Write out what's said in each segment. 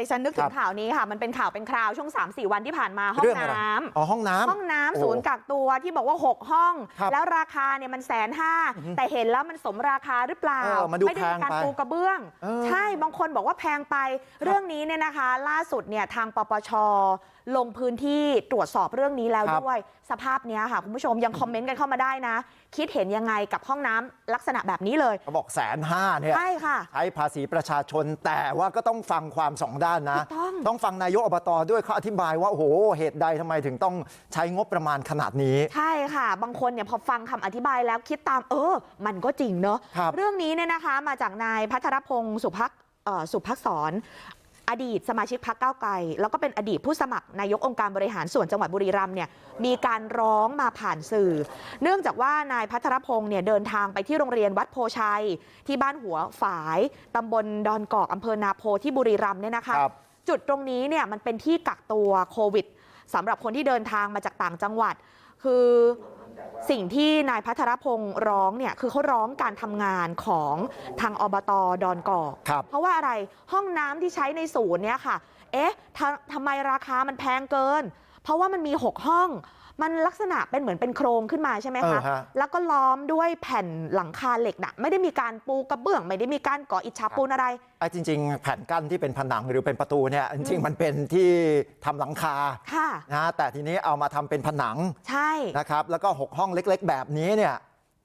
ดิฉันนึกถึครังบข่าวนี้ค่ะมันเป็นข่าวเป็นคราวช่วง3-4วันที่ผ่านมาห้องเรื่องอะไรน้ำอ๋อห้องน้ำห้องน้ำโอ้ศูนย์กักตัวที่บอกว่า6ห้องครับแล้วราคาเนี่ยมันแสนห้าอือฮึแต่เห็นแล้วมันสมราคาหรือเปล่าเออมันดูไม่ได้มีการแพงไปปูกระเบื้องเออใช่บางคนบอกว่าแพงไปเรื่องนี้เนี่ยนะคะ ล่าสุดเนี่ยทางปปชลงพื้นที่ตรวจสอบเรื่องนี้แล้วครับด้วย สภาพเนี้ยค่ะคุณผู้ชมยังคอมเมนต์กันเข้ามาได้นะ คิดเห็นยังไงกับห้องน้ำลักษณะแบบนี้เลยเขาบอกแสนห้าเนี่ยใช่ค่ะใช้ภาษีประชาชนแต่ว่าก็ต้องฟังความสองด้านนะถูกต้องต้องฟังนายกอบตด้วยเขาอธิบายว่าโอ้โหเหตุใดทำไมถึงต้องใช้งบประมาณขนาดนี้ใช่ค่ะบางคนเนี่ยพอฟังคำอธิบายแล้วคิดตามเออ มันก็จริงเนอะครับเรื่องนี้เนี่ยนะคะมาจากนายพัทรพงศ์สุภักเอ่อสุภักษร อดีตสมาชิกพักเก้าวไกลแล้วก็เป็นอดีตผู้สมัครนายกองค์การบริหารส่วนจังหวัดบุรีรัมย์เนี่ยมีการร้องมาผ่านสื่อ เนื่องจากว่านายพัทรพงศ์เนี่ยเดินทางไปที่โรงเรียนวัดโพชัย ที่บ้านหัวฝายตำบลดอนกอกอำเภอนาโพที่บุรีรัมย์เนี่ยนะคะครับจุดตรงนี้เนี่ยมันเป็นที่กักตัวโควิดสำหรับคนที่เดินทางมาจากต่างจังหวัด คือ สิ่งที่นายพัทรพงศ์ร้องเนี่ยคือเขาร้องการทำงานของทางอบตดอนกอกครับเพราะว่าอะไรห้องน้ำที่ใช้ในศูนย์เนี่ยค่ะเอ๊ะทำทำไมราคามันแพงเกินเพราะว่ามันมี6ห้อง มันลักษณะเป็นเหมือนเป็นโครงขึ้นมาใช่ไหมเอคะอฮะแล้วก็ล้อมด้วยแผ่นหลังคาเหล็กนะไม่ได้มีการปูกระเบื้องไม่ได้มีการก่ออิฐฉาปูนอะไรไอ้จริง ๆ แผ่นกั้นที่เป็นผนังหรือเป็นประตูเนี่ยจริงๆมันเป็นที่ทำหลังคาค่ะนะแต่ทีนี้เอามาทำเป็นผนังใช่นะครับแล้วก็6ห้องเล็ก ๆ แบบนี้เนี่ย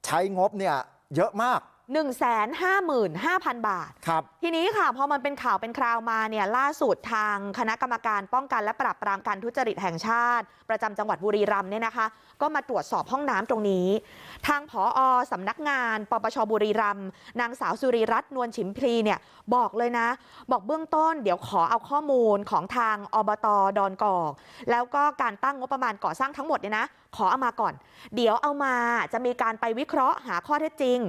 ใช้งบเนี่ยเยอะมาก 1 5 5 0 0 0บาทครับทีนี้ค่ะพอมันเป็นข่าวเป็นคราวมาเนี่ยล่าสุดทางคณะกรรมการป้องกันและปราบปรามการทุจริตแห่งชาติ ประจำจังหวัดบุรีรัมย์เนี่ยนะคะก็มาตรวจสอบห้องน้ำตรงนี้ ทางผอสำนักงานปปชบุรีรัมย์นางสาวสุริรัตน์นวลฉิมพลีเนี่ยบอกเลยนะ บอกเบื้องต้นเดี๋ยวขอเอาข้อมูลของทางอบตดอนกอกแล้วก็การตั้งงบประมาณก่อสร้างทั้งหมดเนี่ยนะขอเอามาก่อนเดี๋ยวเอามาจะมีการไปวิเคราะห์หาข้อเท็จจริง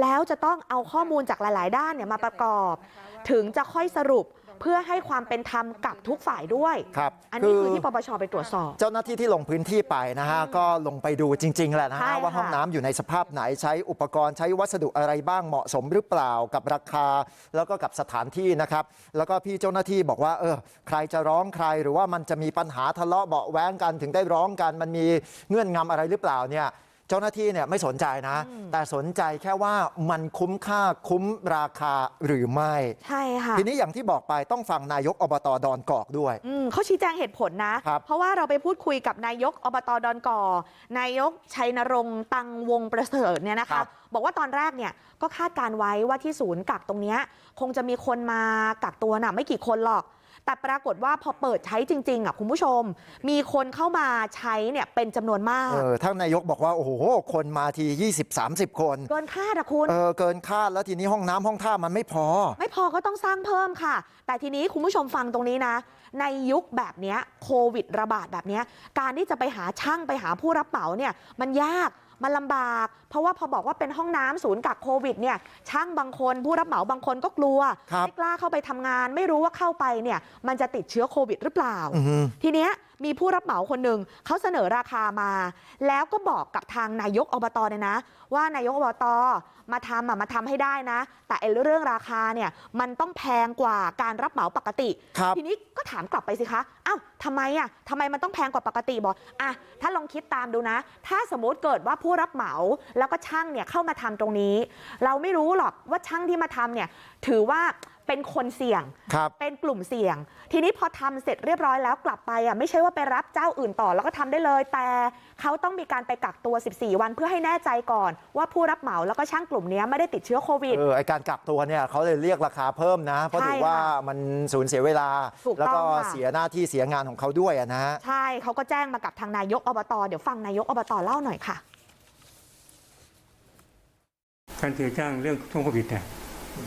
แล้วจะต้องเอาข้อมูลจากหลายๆด้านเนี่ยมาประกอบถึงจะค่อยสรุป เพื่อให้ความเป็นธรรมกับทุกฝ่ายด้วยครับอันนี้คือที่ปปชไปตรวจสอบเจ้าหน้าที่ที่ลงพื้นที่ไปนะฮะก็ลงไปดูจริงๆแหละนะใช่ฮะค่ะว่าห้องน้ำอยู่ในสภาพไหนใช้อุปกรณ์ใช้วัสดุอะไรบ้างเหมาะสมหรือเปล่ากับราคาแล้วก็กับสถานที่นะครับแล้วก็พี่เจ้าหน้าที่บอกว่าเออใครจะร้องใครหรือว่ามันจะมีปัญหาทะเลาะเบาะแว้งกันถึงได้ร้องกันมันมีเงื่อนงำอะไรหรือเปล่าเนี่ย เจ้าหน้าที่เนี่ยไม่สนใจนะแต่สนใจแค่ว่ามันคุ้มค่าคุ้มราคาหรือไม่ใช่ค่ะทีนี้อย่างที่บอกไปต้องฟังนายกอบตดอนกอกด้วยอืมเขาชี้แจงเหตุผลนะครับเพราะว่าเราไปพูดคุยกับนายกอบตดอนก่อนายกชัยนรงค์ตังวงประเสริฐเนี่ยนะครัคะบบอกว่าตอนแรกเนี่ยก็คาดการไว้ว่าที่ศูนย์กักตรงเนี้ยคงจะมีคนมากักตัวน่ะไม่กี่คนหรอก แต่ปรากฏว่าพอเปิดใช้จริงๆอะคุณผู้ชมมีคนเข้ามาใช้เนี่ยเป็นจำนวนมากเออท่านนายกบอกว่าโอ้โหคนมาที20-30คนเกินคาดอะคุณเออเกินคาดแล้วทีนี้ห้องน้ำห้องท่ามันไม่พอไม่พอก็ต้องสร้างเพิ่มค่ะ แต่ทีนี้คุณผู้ชมฟังตรงนี้นะ ในยุคแบบเนี้ยโควิดระบาดแบบเนี้ยการที่จะไปหาช่างไปหาผู้รับเหมาเนี่ยมันยาก มันลำบากเพราะว่าพอบอกว่าเป็นห้องน้ำศูนย์กักโควิดเนี่ยช่างบางคนผู้รับเหมาบางคนก็กลัวครับไม่กล้าเข้าไปทำงานไม่รู้ว่าเข้าไปเนี่ยมันจะติดเชื้อโควิดหรือเปล่าอือฮึทีเนี้ย มีผู้รับเหมาคนหนึ่งเขาเสนอราคามาแล้วก็บอกกับทางนายกอบตเนี่ยนะว่านายกอบตมาทำอะมาทำให้ได้นะแต่ไอ้เรื่องราคาเนี่ยมันต้องแพงกว่าการรับเหมาปกติครับทีนี้ก็ถามกลับไปสิคะอ้าวทำไมอะทำไมมันต้องแพงกว่าปกติบอกอะถ้าลองคิดตามดูนะ ถ้าสมมติเกิดว่าผู้รับเหมาแล้วก็ช่างเนี่ยเข้ามาทำตรงนี้ เราไม่รู้หรอกว่าช่างที่มาทำเนี่ยถือว่า เป็นคนเสี่ยงครับเป็นกลุ่มเสี่ยงทีนี้พอทำเสร็จเรียบร้อยแล้วกลับไปอะไม่ใช่ว่าไปรับเจ้าอื่นต่อแล้วก็ทำได้เลยแต่เขาต้องมีการไปกักตัว14วันเพื่อให้แน่ใจก่อนว่าผู้รับเหมาแล้วก็ช่างกลุ่มเนี้ยไม่ได้ติดเชื้อโควิดเออไอการกักตัวเนี่ยเขาเลยเรียกราคาเพิ่มนะเพราะใช่ถือว่าค่ะมันสูญเสียเวลาถูกต้องแล้วก็ค่ะเสียหน้าที่เสียงานของเขาด้วยอะนะฮะใช่เขาก็แจ้งมากับทางนายกอบตเดี๋ยวฟังนายกอบตเล่าหน่อยค่ะการถือจ้างเรื่องช่วงโควิดเนี่ย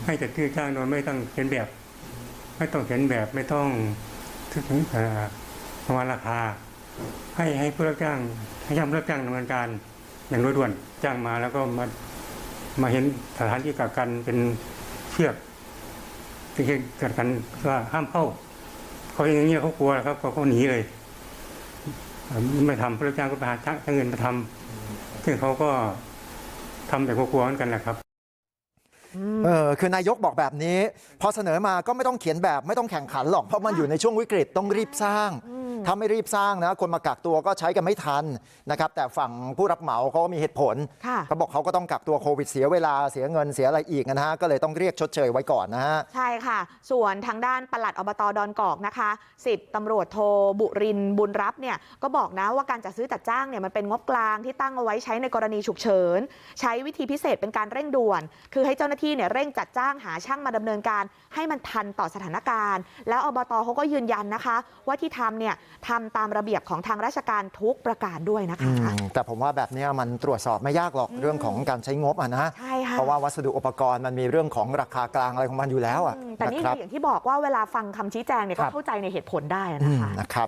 ให้จัดถือจ้างโดยไม่ต้องเขียนแบบ ไม่ต้องเขียนแบบไม่ต้องถึงเอ่อประมาณราคา ให้ให้ผู้รับจ้างให้ย่ำรับจ้างดำเนินการอย่างรวดด่วนจ้างมาแล้วก็มามาเห็นสถานที่กักกันเป็นเชือกที่กักกันว่าห้ามเข้าเขาอย่างเงี้ยเขากลัวครับเขาเขาหนีเลยไม่ทำผู้รับจ้างก็ไปหาจ้างเงินมาทำซึ่งเขาก็ทำแต่กลัวๆเหมือนกันแหละครับ คือนายกบอกแบบนี้พอเสนอมาก็ไม่ต้องเขียนแบบไม่ต้องแข่งขันหรอกเพราะมันอยู่ในช่วงวิกฤตต้องรีบสร้างถ้าไม่รีบสร้างนะคนมากักตัวก็ใช้กันไม่ทันนะครับแต่ฝั่งผู้รับเหมาเขาก็มีเหตุผลค่ะเขาบอกเขาก็ต้องกักตัวโควิดเสียเวลาเสียเงินเสียอะไรอีกนะฮะก็เลยต้องเรียกชดเชยไว้ก่อนนะฮะใช่ค่ะ ส่วนทางด้านปลัดอบตดอนกอกนะคะสิบตำรวจโทบุรินทร์บุญรับเนี่ยก็บอกนะว่าการจัดซื้อจัดจ้างเนี่ยมันเป็นงบกลางที่ตั้งเอาไว้ใช้ในกรณีฉุกเฉิน ใช้วิธีพิเศษเป็นการเร่งด่วน คือให้เจ้าหน้าที่เนี่ยเร่งจัดจ้างหาช่างมาดำเนินการให้มันทันต่อสถานการณ์ แล้วอบตเขาก็ยืนยันนะคะ ว่าที่ทำเนี่ยทำตามระเบียบของทางราชการทุกประการด้วยนะอืคะมแต่ผมว่าแบบเนี้ยมันตรวจสอบไม่ยากหรอกเรื่องของการใช้งบอะนะใช่ค่ะเพราะว่าวัสดุอุปกรณ์มันมีเรื่องของราคากลางอะไรของมันอยู่แล้วอะอืมแต่นี่นะครับคืออย่างที่บอกว่าเวลาฟังคำชี้แจงเนี่ยครัก็บเข้าใจในเหตุผลได้อืนะมคะ